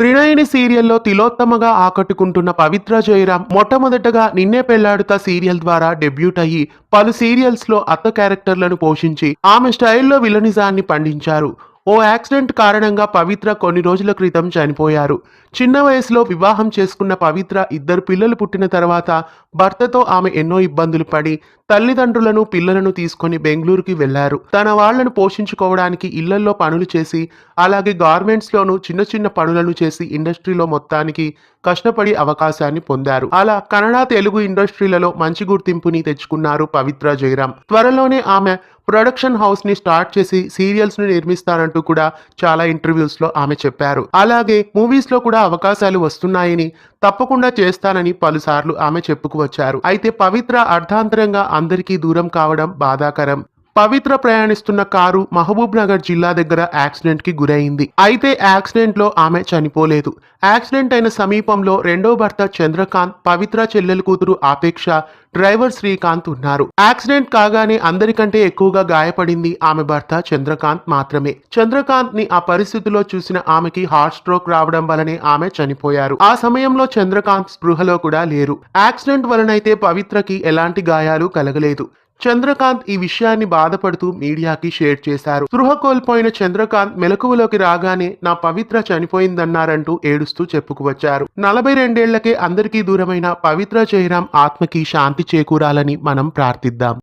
త్రినయని సీరియల్లో తిలోత్తమగా ఆకట్టుకుంటున్న పవిత్ర జయరాం మొట్టమొదటగా నిన్నే పెళ్ళాడుతా సీరియల్ ద్వారా డెబ్యూట్ అయ్యి పలు సీరియల్స్లో అత్త క్యారెక్టర్లను పోషించి ఆమె స్టైల్లో విలనిజాన్ని పండించారు. ఓ యాక్సిడెంట్ కారణంగా పవిత్ర కొన్ని రోజుల క్రితం చనిపోయారు. చిన్న వయసులో వివాహం చేసుకున్న పవిత్ర ఇద్దరు పిల్లలు పుట్టిన తర్వాత భర్తతో ఆమె ఎన్నో ఇబ్బందులు పడి తల్లిదండ్రులను పిల్లలను తీసుకొని బెంగళూరుకి వెళ్ళారు తన వాళ్ళను పోషించుకోవడానికి ఇళ్ళల్లో పనులు చేసి అలాగే గార్మెంట్స్లోనూ చిన్న చిన్న పనులను చేసి ఇండస్ట్రీలో మొత్తానికి కష్టపడి అవకాశాన్ని పొందారు. అలా కన్నడ తెలుగు ఇండస్ట్రీలలో మంచి గుర్తింపుని తెచ్చుకున్నారు పవిత్ర జయరాం త్వరలోనే ఆమె ప్రొడక్షన్ హౌస్ని స్టార్ట్ చేసి సీరియల్స్ని నిర్మిస్తానంటూ కూడా చాలా ఇంటర్వ్యూస్లో ఆమె చెప్పారు. అలాగే మూవీస్లో కూడా అవకాశాలు వస్తున్నాయని తప్పకుండా చేస్తానని పలుసార్లు ఆమె చెప్పుకువచ్చారు అయితే పవిత్ర అర్ధాంతరంగా అందరికీ దూరం కావడం బాధాకరం. పవిత్ర ప్రయాణిస్తున్న కారు మహబూబ్ నగర్ జిల్లా దగ్గర యాక్సిడెంట్కి గురైంది. అయితే యాక్సిడెంట్లో ఆమె చనిపోలేదు. యాక్సిడెంట్ అయిన సమీపంలో రెండో భర్త చంద్రకాంత్ పవిత్ర చెల్లెలు కూతురు ఆపేక్ష డ్రైవర్ శ్రీకాంత్ ఉన్నారు. యాక్సిడెంట్ కాగానే అందరికంటే ఎక్కువగా గాయపడింది ఆమె భర్త చంద్రకాంత్ మాత్రమే. చంద్రకాంత్ని ఆ పరిస్థితిలో చూసిన ఆమెకి హార్ట్ స్ట్రోక్ రావడం వలనే ఆమె చనిపోయారు. ఆ సమయంలో చంద్రకాంత్ స్పృహలో కూడా లేరు. యాక్సిడెంట్ వలనైతే పవిత్రకి ఎలాంటి గాయాలు కలగలేదు. చంద్రకాంత్ ఈ విషయాన్ని బాధపడుతూ మీడియాకి షేర్ చేశారు. స్పృహ కోల్పోయిన చంద్రకాంత్ మెలకువలోకి రాగానే నా పవిత్ర చనిపోయిందన్నారంటూ ఏడుస్తూ చెప్పుకువచ్చారు నలభై రెండేళ్ళకే అందరికీ దూరమైన పవిత్ర జయరాం ఆత్మకి శాంతి చేకూరాలని మనం ప్రార్థిద్దాం.